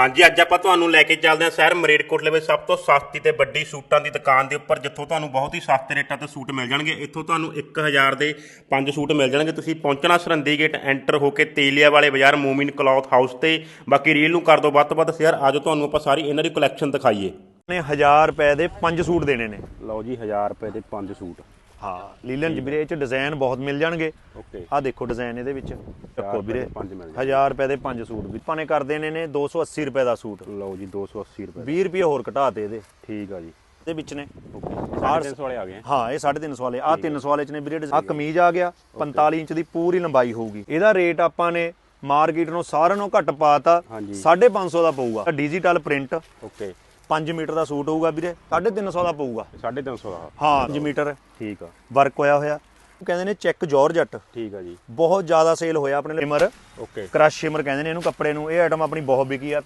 ਹਾਂਜੀ ਅੱਜ ਆਪਾਂ ਤੁਹਾਨੂੰ ਲੈ ਕੇ ਚੱਲਦੇ ਹਾਂ ਸ਼ਹਿਰ ਮਰੇਟਕੋਟਲੇ ਵਿੱਚ ਸਭ ਤੋਂ ਸਸਤੀ ਤੇ ਵੱਡੀ ਸੂਟਾਂ ਦੀ ਦੁਕਾਨ ਦੇ ਉੱਪਰ ਜਿੱਥੋਂ ਤੁਹਾਨੂੰ ਬਹੁਤ ਹੀ ਸਸਤੇ ਰੇਟਾਂ ਤੇ ਸੂਟ ਮਿਲ ਜਾਣਗੇ। ਇੱਥੋਂ ਤੁਹਾਨੂੰ 1000 ਦੇ 5 ਸੂਟ ਮਿਲ ਜਾਣਗੇ। ਤੁਸੀਂ ਪਹੁੰਚਣਾ ਸਰੰਦੀ ਗੇਟ ਐਂਟਰ ਹੋ ਕੇ ਤੇਲੀਆ ਵਾਲੇ ਬਾਜ਼ਾਰ ਮੂਮਿਨ ਕਲੌਥ ਹਾਊਸ ਤੇ। ਬਾਕੀ ਰੀਲ ਨੂੰ ਕਰ ਦਿਓ ਵੱਧ ਤੋਂ ਵੱਧ ਸ਼ੇਅਰ ਆਜੋ ਤੁਹਾਨੂੰ ਆਪਾਂ ਸਾਰੀ ਇਹਨਾਂ ਦੀ ਕਲੈਕਸ਼ਨ ਦਿਖਾਈਏ। ਨੇ 1000 ਰੁਪਏ ਦੇ 5 ਸੂਟ ਦੇਣੇ ਨੇ। ਲਓ ਜੀ 1000 ਰੁਪਏ ਦੇ 5 ਸੂਟ। ਹਾਂ ਲੀਲਨ ਵੀਰੇ ਇਹ ਚ ਡਿਜ਼ਾਈਨ ਬਹੁਤ ਮਿਲ ਜਾਣਗੇ। ਓਕੇ। ਆਹ ਦੇਖੋ ਡਿਜ਼ਾਈਨ ਇਹਦੇ ਵਿੱਚ। ਚੱਕੋ ਵੀਰੇ ਦੇ ਪੰਜ ਮਿਲ ਜਾਣਗੇ। 1000 ਰੁਪਏ ਦੇ 5 ਸੂਟ ਵੀ। ਪਾਣੇ ਕਰ ਦੇਣੇ ਨੇ 280 ਰੁਪਏ ਦਾ ਸੂਟ। ਲਓ ਜੀ 280 ਰੁਪਏ। 20 ਰੁਪਏ ਹੋਰ ਘਟਾਤੇ ਇਹਦੇ। ਠੀਕ ਆ ਜੀ। ਦੇ ਵਿੱਚ ਨੇ। ਓਕੇ। ਆਹ 350 ਵਾਲੇ ਆ ਗਏ। ਹਾਂ ਇਹ 350 ਵਾਲੇ। ਆ 300 ਵਾਲੇ ਚ ਨੇ ਵੀਰੇ ਆ ਕਮੀਜ਼ ਆ ਗਿਆ। 45 ਇੰਚ ਦੀ ਪੂਰੀ ਲੰਬਾਈ ਹੋਊਗੀ। ਇਹਦਾ ਰੇਟ ਆਪਾਂ ਨੇ ਮਾਰਕੀਟ ਨੂੰ ਸਾਰਿਆਂ ਨੂੰ ਘੱਟ ਪਾਤਾ। ਹਾਂਜੀ। 550 ਦਾ ਪਊਗਾ। Digital print okay. 5 ਮੀਟਰ ਦਾ ਸੂਟ ਹੋਊਗਾ ਵੀਰੇ 350 ਦਾ ਪਊਗਾ। 350 ਦਾ। ਹਾਂ 5 ਮੀਟਰ। ਠੀਕ ਆ। ਵਰਕ ਹੋਇਆ ਹੋਇਆ। ਕਹਿੰਦੇ ਨੇ ਚੈੱਕ ਜਾਰਜਟ ਠੀਕ ਆ ਜੀ। ਬਹੁਤ ਜ਼ਿਆਦਾ ਸੇਲ ਹੋਇਆ ਆਪਣੇ ਲਈ। ਸ਼ਿਮਰ ਓਕੇ ਕ੍ਰਸ਼ ਸ਼ਿਮਰ ਕਹਿੰਦੇ ਨੇ ਇਹਨੂੰ ਕੱਪੜੇ ਨੂੰ। ਇਹ ਆਈਟਮ ਆਪਣੀ ਬਹੁਤ ਵਿਕੀ ਆ।